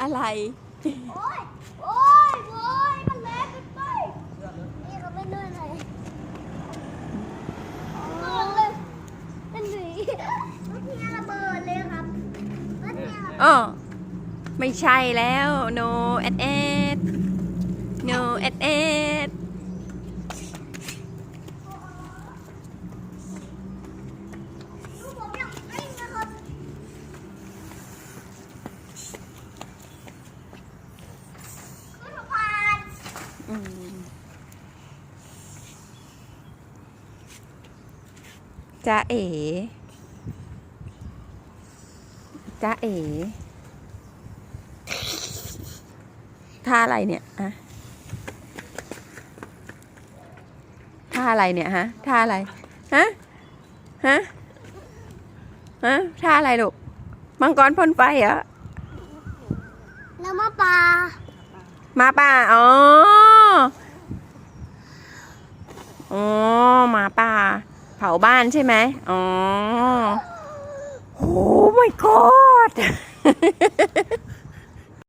อะไร โอ้ย โอ้ยโอ้ยมันแรงเกินไปนี่เขาไม่นื่นเลยนื่นเลยมันหนีเมื่อกี้ระเบิดเลยครับเมื่อกี้ระเบิดอ๋อไม่ใช่แล้ว no at at no at at ลูกผมอยากวิ่งนะครับขึ้นสะพาน อืม จ้าเอ๋จ้าเอ๋ท่าอะไรเนี่ยอะท่าอะไรเนี่ยฮะท่าอะไร ฮะ ฮะ ฮะท่าอะไรลูก มังกรพ่นไฟเหรอ แล้วมาปลาหมาป่า อ๋อ อ๋อหมาป่า เผาบ้านใช่ไหมอ๋อโอ้ my god